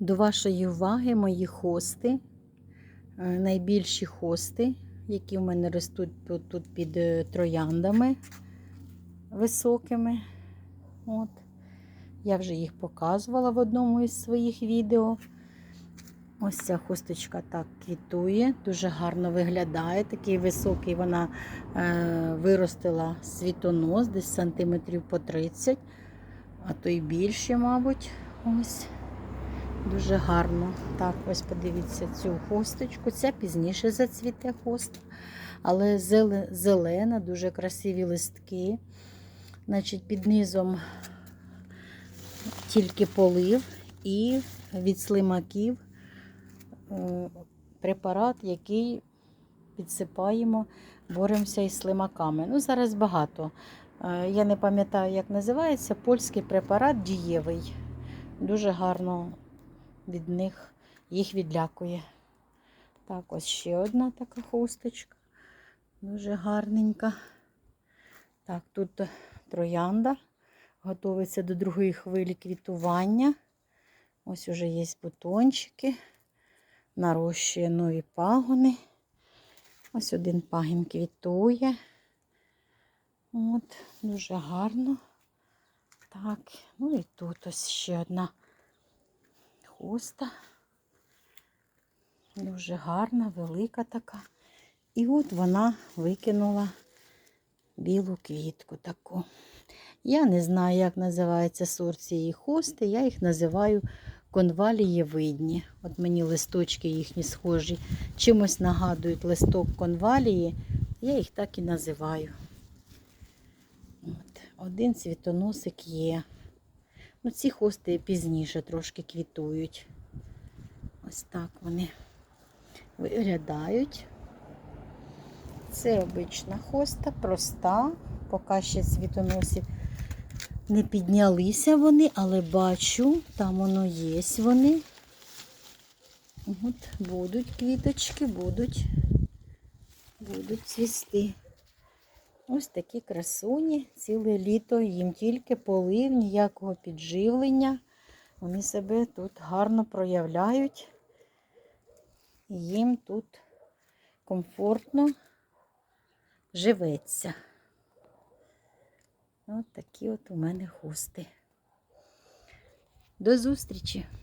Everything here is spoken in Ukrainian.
До вашої уваги мої хости, е, найбільші хости, які в мене ростуть тут, тут під е, трояндами високими. От. Я вже їх показувала в одному із своїх відео. Ось ця хусточка так квітує, дуже гарно виглядає. Такий високий вона е, виростила світонос, десь сантиметрів по 30, а то й більше, мабуть. Ось. Дуже гарно. Так, ось подивіться цю хусточку. Ця пізніше зацвіте хоста, але зеле- зелена, дуже красиві листки. Значить, під низом тільки полив і від слимаків е, препарат, який підсипаємо, боремося із слимаками. Ну, зараз багато. Е, Я не пам'ятаю, як називається. Польський препарат дієвий. Дуже гарно від них їх відлякує. Так, ось ще одна така хусточка. Дуже гарненька. Так, тут троянда. Готується до другої хвилі квітування. Ось уже є бутончики. Нарощує нові пагони. Ось один пагін квітує. От, дуже гарно. Так, ну і тут ось ще одна хуста. Дуже гарна, велика така. І от вона викинула білу квітку таку. Я не знаю, як називається сорт цієї хости. Я їх називаю конвалієвидні. От мені листочки їхні схожі, чимось нагадують листок конвалії. Я їх так і називаю. От. Один цвітоносик є. Ну, ці хости пізніше трошки квітують. Ось так вони виглядають. Це обична хоста, проста, поки ще цвітоносів не піднялися вони, але бачу, там воно є вони. От, будуть квіточки, будуть, будуть цвісти. Ось такі красуні, ціле літо, їм тільки полив, ніякого підживлення. Вони себе тут гарно проявляють. Їм тут комфортно живеться. Ось такі от у мене хусти. До зустрічі!